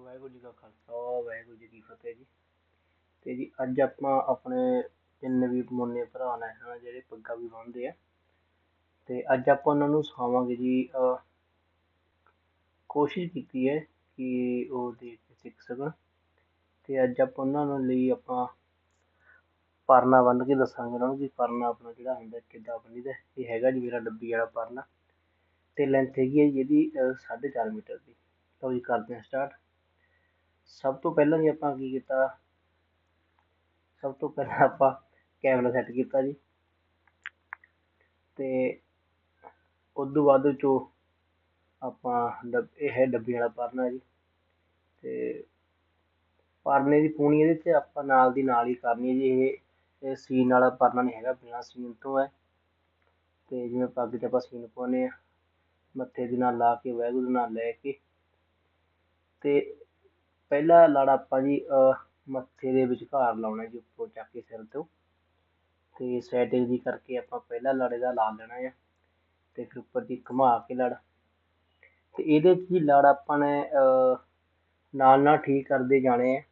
ਵਾਹਿਗੁਰੂ ਜੀ ਕਾ ਖਾਲਸਾ। ਵਾਹਿਗੁਰੂ ਜੀ ਕੀ ਫਤਿਹ ਜੀ। ਤੇ ਜੀ, ਅੱਜ ਆਪਾਂ ਆਪਣੇ ਜਿੰਨੇ ਵੀ ਮੁੰਨੇ ਭਰਾ ਨੇ ਹਨਾ ਜਿਹੜੇ ਪੱਗਾਂ ਵੀ ਬੰਨ੍ਹਦੇ ਆ। ਤੇ ਅੱਜ ਆਪਾਂ ਉਹਨਾਂ ਨੂੰ ਸਿਖਾਵਾਂਗੇ ਜੀ ਕੋਸ਼ਿਸ਼ ਕੀਤੀ ਹੈ ਕਿ ਉਹ ਦੇਖ ਕੇ ਸਿੱਖ ਸਕਣ। ਤੇ ਅੱਜ ਆਪਾਂ ਉਹਨਾਂ ਨੂੰ ਲਈ ਆਪਾਂ ਪਰਨਾ ਬੰਨ੍ਹ ਕੇ ਦੱਸਾਂਗੇ ਉਹਨਾਂ ਨੂੰ ਕਿ ਪਰਨਾ ਆਪਣਾ ਜਿਹੜਾ ਹੁੰਦਾ, ਕਿੱਦਾਂ ਬੰਨ੍ਹੀਦਾ ਇਹ ਹੈਗਾ ਜੀ ਮੇਰਾ ਡੱਬੀ ਵਾਲਾ ਪਰਨਾ। ਤੇ ਲੈਂਥ ਹੈਗੀ ਹੈ ਜੀ ਇਹਦੀ ਸਾਢੇ ਚਾਰ ਮੀਟਰ ਦੀ। ਲਓ ਜੀ, ਕਰਦੇ ਹਾਂ ਸਟਾਰਟ ਸਭ ਤੋਂ ਪਹਿਲਾਂ ਜੀ ਆਪਾਂ ਕੀ ਕੀਤਾ? ਸਭ ਤੋਂ ਪਹਿਲਾਂ ਆਪਾਂ ਕੈਮਰਾ ਸੈੱਟ ਕੀਤਾ ਜੀ। ਤੇ ਉਸ ਤੋਂ ਬਾਅਦ ਚੋ ਆਪਾਂ ਡੱਬ, ਇਹ ਹੈ ਡੱਬੀ ਵਾਲਾ ਪਰਨਾ ਜੀ। ਤੇ ਪਰਨੇ ਦੀ ਪੂਣੀ ਇਹਦੇ 'ਤੇ ਆਪਾਂ ਨਾਲ ਦੀ ਨਾਲ ਹੀ ਕਰਨੀ ਹੈ ਜੀ। ਇਹ ਇਹ ਸੀਨ ਵਾਲਾ ਪਰਨਾ ਨਹੀਂ ਹੈਗਾ, ਬਿਨਾਂ ਸੀਨ ਤੋਂ ਹੈ। ਤੇ ਜਿਵੇਂ ਪੱਗ 'ਚ ਆਪਾਂ ਸੀਨ ਪਾਉਂਦੇ ਆ ਮੱਥੇ ਦੇ ਨਾਲ ਲਾ ਕੇ, ਵਾਹਿਗੁਰੂ ਦੇ ਨਾਲ ਲੈ ਕੇ। ਤੇ ਪਹਿਲਾ ਲੜ ਆਪਾਂ ਜੀ ਮੱਥੇ ਦੇ ਵਿਚਕਾਰ ਲਾਉਣਾ ਜੀ, ਉੱਪਰੋਂ ਚੱਕ ਕੇ ਸਿਰ ਤੋਂ। ਤੇ ਸੈਟਿੰਗ ਜੀ ਕਰਕੇ ਆਪਾਂ ਪਹਿਲਾ ਲੜ ਇਹਦਾ ਲਾ ਲੈਣਾ ਆ। ਤੇ ਫਿਰ ਉੱਪਰ ਦੀ ਘੁਮਾ ਕੇ ਲੜ। ਤੇ ਇਹਦੇ 'ਚ ਜੀ ਲੜ ਆਪਾਂ ਨੇ ਨਾਲ ਨਾਲ ਠੀਕ ਕਰਦੇ ਜਾਣੇ ਆ।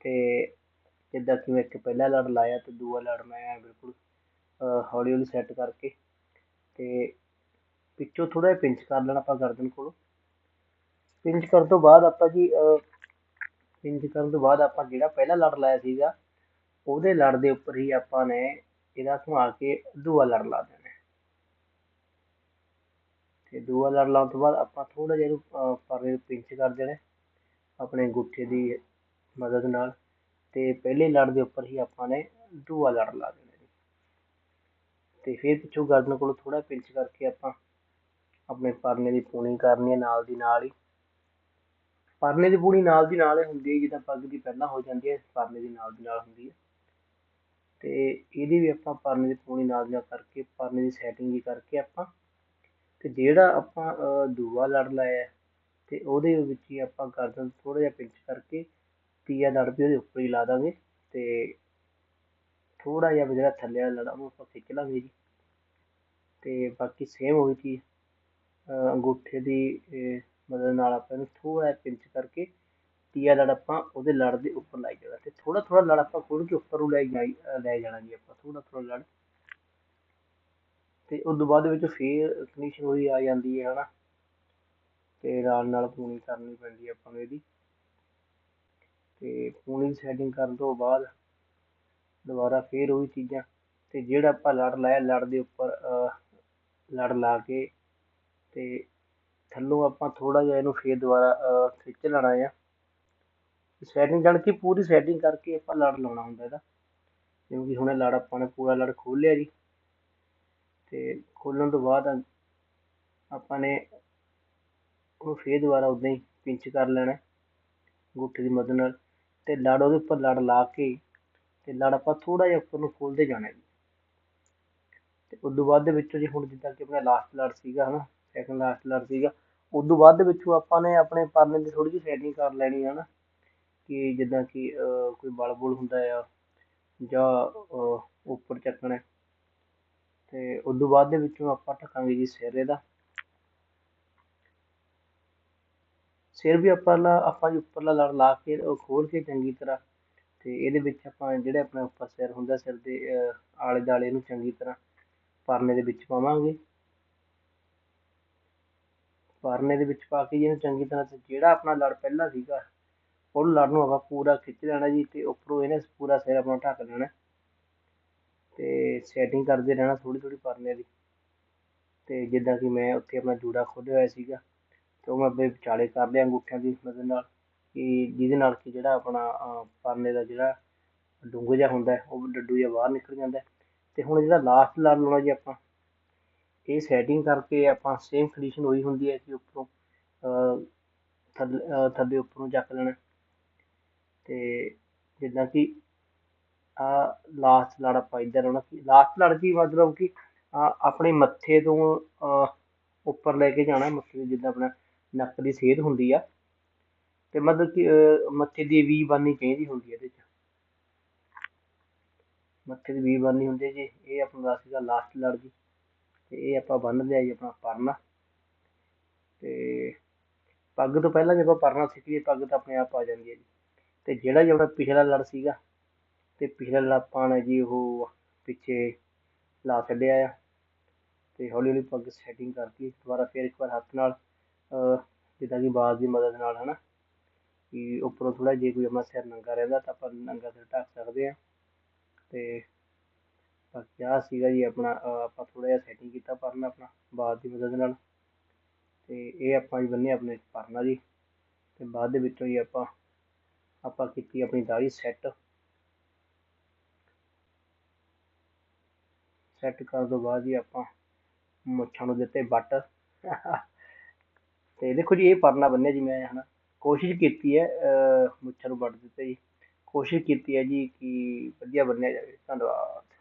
ਤੇ ਜਿੱਦਾਂ ਕਿ ਮੈਂ ਇੱਕ ਪਹਿਲਾ ਲੜ ਲਾਇਆ ਤੇ ਦੂਆ ਲੜ ਮੈਂ ਬਿਲਕੁਲ ਹੌਲੀ ਹੌਲੀ ਸੈੱਟ ਕਰਕੇ। ਤੇ ਪਿੱਛੋਂ ਥੋੜਾ ਜਿਹਾ ਪਿੰਚ ਕਰ ਲੈਣਾ ਆਪਾਂ ਗਰਦਨ ਕੋਲੋਂ। ਪਿੰਚ ਕਰਨ ਤੋਂ ਬਾਅਦ ਆਪਾਂ ਜੀ ਪਿੰਜ ਕਰਨ ਤੋਂ ਬਾਅਦ ਆਪਾਂ ਜਿਹੜਾ ਪਹਿਲਾ ਲੜ ਲਾਇਆ ਸੀਗਾ, ਉਹਦੇ ਲੜ ਦੇ ਉੱਪਰ ਹੀ ਆਪਾਂ ਨੇ ਇਹਦਾ ਸੰਭਾਲ ਕੇ ਦੂਆ ਲੜ ਲਾ ਦੇਣਾ ਤੇ ਦੂਆ ਲੜ ਲਾਉਣ ਤੋਂ ਬਾਅਦ ਆਪਾਂ ਥੋੜਾ ਜਿਹਾ ਇਹਨੂੰ ਪਰਨੇ ਨੂੰ ਪਿੰਚ ਕਰ ਦੇਣਾ ਆਪਣੇ ਗੁੱਠੇ ਦੀ ਮਦਦ ਨਾਲ। ਤੇ ਪਹਿਲੇ ਲੜ ਦੇ ਉੱਪਰ ਹੀ ਆਪਾਂ ਨੇ ਦੂਆ ਲੜ ਲਾ ਦੇਣਾ ਜੀ। ਤੇ ਫਿਰ ਪਿੱਛੋਂ ਗਰਦਨ ਕੋਲੋਂ ਥੋੜਾ ਪਿੰਚ ਕਰਕੇ ਆਪਾਂ ਆਪਣੇ ਪਰਨੇ ਦੀ ਪੂਣੀ ਕਰਨੀ ਹੈ, ਨਾਲ ਦੀ ਨਾਲ ਹੀ। ਪਰਨੇ ਦੀ ਪੂਣੀ ਨਾਲ ਦੀ ਨਾਲ ਹੀ ਹੁੰਦੀ ਹੈ, ਜਿੱਦਾਂ ਪੱਗ ਦੀ ਪਹਿਲਾਂ ਹੋ ਜਾਂਦੀ ਹੈ, ਪਰਨੇ ਦੀ ਨਾਲ ਦੀ ਨਾਲ ਹੁੰਦੀ ਹੈ। ਤੇ ਇਹਦੀ ਵੀ ਆਪਾਂ ਪਰਨੇ ਦੀ ਪੂਣੀ ਨਾਲ ਦੀ ਨਾਲ ਕਰਕੇ, ਪਰਨੇ ਦੀ ਸੈਟਿੰਗ ਵੀ ਕਰਕੇ ਆਪਾਂ, ਤੇ ਜਿਹੜਾ ਆਪਾਂ ਦੂਆ ਲੜ ਲਾਇਆ, ਤੇ ਉਹਦੇ ਵਿੱਚ ਹੀ ਆਪਾਂ ਗਰਦਨ ਥੋੜਾ ਜਿਹਾ ਪਿੰਚ ਕਰਕੇ ਤੀਆ ਲੜ ਵੀ ਉਹਦੇ ਉੱਪਰ ਹੀ ਲਾ ਦਾਂਗੇ, ਤੇ ਥੋੜਾ ਜਿਹਾ ਜਿਹੜਾ ਥੱਲੇ ਵਾਲਾ ਲੜਾ ਉਹਨੂੰ ਆਪਾਂ ਖਿੱਚ ਲਾਂਗੇ ਜੀ। ਤੇ ਬਾਕੀ ਸੇਮ ਉਹੀ ਚੀਜ਼ ਅੰਗੂਠੇ ਦੀ ਮਤਲਬ ਨਾਲ ਆਪਾਂ ਇਹਨੂੰ ਥੋੜਾ ਜਿਹਾ ਪਿੰਚ ਕਰਕੇ ਤੀਆ ਲੜ ਆਪਾਂ ਉਹਦੇ ਲੜ ਦੇ ਉੱਪਰ ਲਾਈ ਜਾਣਾ ਤੇ ਥੋੜਾ ਥੋੜਾ ਲੜ ਆਪਾਂ ਖੋਲ ਕੇ ਉੱਪਰ ਨੂੰ ਲੈ ਜਾਈ ਲੈ ਜਾਣਾ ਜੀ ਆਪਾਂ ਥੋੜਾ ਥੋੜਾ ਲੜ। ਤੇ ਉਸ ਤੋਂ ਬਾਅਦ ਵਿੱਚ ਫੇਰ ਫਿਨਿਸ਼ਿੰਗ ਹੋਈ ਆ ਜਾਂਦੀ ਹੈ, ਹਨਾ। ਤੇ ਨਾਲ ਨਾਲ ਪੂਣੀ ਕਰਨੀ ਪੈਂਦੀ ਹੈ ਆਪਾਂ ਨੂੰ ਇਹਦੀ। ਤੇ ਪੂਣੀ ਸੈਟਿੰਗ ਕਰਨ ਤੋਂ ਬਾਅਦ ਦੁਬਾਰਾ ਫੇਰ ਉਹੀ ਚੀਜ਼ਾਂ ਤੇ ਜਿਹੜਾ ਆਪਾਂ ਲੜ ਲਾਇਆ ਲੜ ਦੇ ਉੱਪਰ ਲੜ ਲਾ ਕੇ ਤੇ ਥੱਲੋਂ ਆਪਾਂ ਥੋੜ੍ਹਾ ਜਿਹਾ ਇਹਨੂੰ ਫਿਰ ਦੁਬਾਰਾ ਖਿੱਚ ਲੈਣਾ ਆ। ਸੈਟਿੰਗ ਜਾਣ ਕੇ ਪੂਰੀ ਸੈਟਿੰਗ ਕਰਕੇ ਆਪਾਂ ਲੜ ਲਾਉਣਾ ਹੁੰਦਾ ਇਹਦਾ। ਕਿਉਂਕਿ ਹੁਣ ਲੜ ਆਪਾਂ ਨੇ ਪੂਰਾ ਲੜ ਖੋਲ ਲਿਆ ਜੀ। ਤੇ ਖੋਲਣ ਤੋਂ ਬਾਅਦ ਆਪਾਂ ਨੇ ਉਹ ਫਿਰ ਦੁਬਾਰਾ ਉਦਾਂ ਹੀ ਪਿੰਚ ਕਰ ਲੈਣਾ ਗੁੱਠੇ ਦੀ ਮਦਦ ਨਾਲ। ਤੇ ਲੜ ਉਹਦੇ ਉੱਪਰ ਲੜ ਲਾ ਕੇ, ਤੇ ਲੜ ਆਪਾਂ ਥੋੜਾ ਜਿਹਾ ਉੱਪਰ ਨੂੰ ਖੋਲਦੇ ਜਾਣਾ ਜੀ। ਤੇ ਉਸ ਤੋਂ ਬਾਅਦ ਦੇ ਵਿੱਚੋਂ ਜੀ ਹੁਣ ਜਿੱਦਾਂ ਕਿ ਆਪਣਾ ਲਾਸਟ ਲੜ ਸੀਗਾ ਹਨਾ। ਸੈਕਿੰਡ ਲਾਸਟ ਲੜ ਸੀਗਾ। ਉਸ ਤੋਂ ਬਾਅਦ ਦੇ ਵਿੱਚੋਂ ਆਪਾਂ ਨੇ ਆਪਣੇ ਪਰਨੇ ਦੀ ਥੋੜੀ ਜਿਹੀ ਸੈਟਿੰਗ ਕਰ ਲੈਣੀ ਹੈ ਨਾ, ਕਿ ਜਿੱਦਾਂ ਕਿ ਕੋਈ ਬਲ ਬੁਲ ਹੁੰਦਾ ਆ ਜਾਂ ਉੱਪਰ ਚੱਕਣਾ। ਤੇ ਉਸ ਤੋਂ ਬਾਅਦ ਦੇ ਵਿੱਚੋਂ ਆਪਾਂ ਢੱਕਾਂਗੇ ਜੀ ਸਿਰ ਇਹਦਾ। ਸਿਰ ਵੀ ਆਪਾਂ ਆਪਾਂ ਜੀ ਉੱਪਰਲਾ ਲੜ ਲਾ ਕੇ ਖੋਲ ਕੇ ਚੰਗੀ ਤਰ੍ਹਾਂ, ਤੇ ਇਹਦੇ ਵਿੱਚ ਆਪਾਂ ਜਿਹੜੇ ਆਪਣਾ ਉੱਪਰ ਸਿਰ ਹੁੰਦਾ, ਸਿਰ ਦੇ ਆਲੇ ਦਾਲੇ ਨੂੰ ਚੰਗੀ ਤਰ੍ਹਾਂ ਪਰਨੇ ਦੇ ਵਿੱਚ ਪਾਵਾਂਗੇ। ਪਰਨੇ ਦੇ ਵਿੱਚ ਪਾ ਕੇ ਜਿਹਨੂੰ ਚੰਗੀ ਤਰ੍ਹਾਂ ਤੇ ਜਿਹੜਾ ਆਪਣਾ ਲੜ ਪਹਿਲਾਂ ਸੀਗਾ ਉਹ ਲੜ ਨੂੰ ਆਪਾਂ ਪੂਰਾ ਖਿੱਚ ਲੈਣਾ ਜੀ ਤੇ ਉੱਪਰੋਂ ਇਹਨੇ ਪੂਰਾ ਸਿਰ ਆਪਣਾ ਢੱਕ ਲੈਣਾ ਤੇ ਸੈਟਿੰਗ ਕਰਦੇ ਰਹਿਣਾ ਥੋੜੀ ਥੋੜੀ ਪਰਨੇ ਦੀ। ਤੇ ਜਿੱਦਾਂ ਕਿ ਮੈਂ ਉੱਥੇ ਆਪਣਾ ਜੂੜਾ ਖੋਲ੍ਹਿਆ ਹੋਇਆ ਸੀਗਾ, ਤੇ ਉਹ ਮੈਂ ਵਿਚਾਲੇ ਕਰ ਲਿਆ ਅੰਗੂਠਿਆਂ ਦੀ ਮਦਦ ਨਾਲ, ਕਿ ਜਿਹਦੇ ਨਾਲ ਕਿ ਜਿਹੜਾ ਆਪਣਾ ਪਰਨੇ ਦਾ ਜਿਹੜਾ ਡੁੰਗ ਜਿਹਾ ਹੁੰਦਾ ਉਹ ਡੱਡੂ ਜਿਹਾ ਬਾਹਰ ਨਿਕਲ ਜਾਂਦਾ ਤੇ ਹੁਣ ਜਿਹੜਾ ਲਾਸਟ ਲੜ ਲਾਉਣਾ ਜੀ ਆਪਾਂ। ਇਹ ਸੈਟਿੰਗ ਕਰਕੇ ਆਪਾਂ ਸੇਮ ਕੰਡੀਸ਼ਨ ਹੋਈ ਹੁੰਦੀ ਹੈ ਕਿ ਉੱਪਰੋਂ ਥੱਲੇ ਥੱਲੇ ਉੱਪਰੋਂ ਚੱਕ ਲੈਣਾ। ਤੇ ਜਿੱਦਾਂ ਕਿ ਆ ਲਾਸਟ ਲੜ ਆਪਾਂ ਇੱਧਰ ਆਉਣਾ ਲਾਸਟ ਲੜ ਕੀ ਮਤਲਬ ਕਿ ਆਪਣੇ ਮੱਥੇ ਤੋਂ ਉੱਪਰ ਲੈ ਕੇ ਜਾਣਾ, ਮੱਥੇ ਜਿੱਦਾਂ ਆਪਣਾ ਨੱਕ ਦੀ ਸੇਧ ਹੁੰਦੀ ਆ। ਤੇ ਮਤਲਬ ਕਿ ਮੱਥੇ ਦੀ ਵੀ ਬਣਨੀ ਚਾਹੀਦੀ ਹੁੰਦੀ ਹੈ ਇਹਦੇ 'ਚ। ਮੱਥੇ ਦੀ ਵੀ ਬਣਨੀ ਹੁੰਦੀ ਹੈ ਜੀ। ਇਹ ਆਪਾਂ ਆਪਣਾ ਸੀਗਾ ਲਾਸਟ ਲੜ ਜੀ ਤੇ ਇਹ ਆਪਾਂ ਬੰਨ ਲਿਆ ਜੀ ਆਪਣਾ ਪਰਨਾ। ਤੇ ਪੱਗ ਤੋਂ ਪਹਿਲਾਂ ਜੇ ਆਪਾਂ ਪਰਨਾ ਸਿੱਖੀਏ ਪੱਗ ਤਾਂ ਆਪਣੇ ਆਪ ਆ ਜਾਂਦੀ ਹੈ ਜੀ। ਤੇ ਜਿਹੜਾ ਜਿਹੜਾ ਪਿਛਲਾ ਲੜ ਸੀਗਾ, ਤੇ ਪਿਛਲਾ ਲੜ ਆਪਾਂ ਨੇ ਜੀ ਉਹ ਪਿੱਛੇ ਲਾ ਛੱਡਿਆ ਆ। ਤੇ ਹੌਲੀ ਹੌਲੀ ਪੱਗ ਸੈਟਿੰਗ ਕਰਤੀ, ਦੁਬਾਰਾ ਫਿਰ ਇੱਕ ਵਾਰ ਹੱਥ ਨਾਲ ਜਿੱਦਾਂ ਕਿ ਬਾਜ਼ ਦੀ ਮਦਦ ਨਾਲ, ਹਨਾ। ਕਿ ਉੱਪਰੋਂ ਥੋੜਾ ਜੇ ਕੋਈ ਆਪਣਾ ਸਿਰ ਨੰਗਾ ਰਹਿੰਦਾ ਤਾਂ ਆਪਾਂ ਨੰਗਾ ਸਿਰ ਢੱਕ ਸਕਦੇ ਆ ਤੇ ਬਾਕੀ ਆਹ ਸੀਗਾ ਜੀ ਆਪਣਾ ਆਪਾਂ ਥੋੜਾ ਜਿਹਾ ਸੈਟਿੰਗ ਕੀਤਾ ਪਰਨਾ ਆਪਣਾ, ਬਾਅਦ ਦੀ ਮਦਦ ਨਾਲ। ਤੇ ਇਹ ਆਪਾਂ ਜੀ ਬੰਨੇ ਆਪਣੇ ਪਰਨਾ ਜੀ। ਤੇ ਬਾਅਦ ਦੇ ਵਿੱਚੋਂ ਜੀ ਆਪਾਂ ਆਪਾਂ ਕੀਤੀ ਆਪਣੀ ਦਾੜੀ ਸੈੱਟ ਸੈੱਟ ਕਰਨ ਤੋਂ ਬਾਅਦ ਜੀ ਆਪਾਂ ਮੁੱਛਾਂ ਨੂੰ ਦਿੱਤੇ ਵੱਟ। ਤੇ ਦੇਖੋ ਜੀ, ਇਹ ਪਰਨਾ ਬੰਨਿਆ ਜੀ ਮੈਂ, ਹਨਾ। ਕੋਸ਼ਿਸ਼ ਕੀਤੀ ਹੈ ਮੁੱਛਾਂ ਨੂੰ ਵੱਟ ਦਿੱਤੇ ਜੀ। ਕੋਸ਼ਿਸ਼ ਕੀਤੀ ਹੈ ਜੀ ਕਿ ਵਧੀਆ ਬੰਨਿਆ ਜਾਵੇ। ਧੰਨਵਾਦ।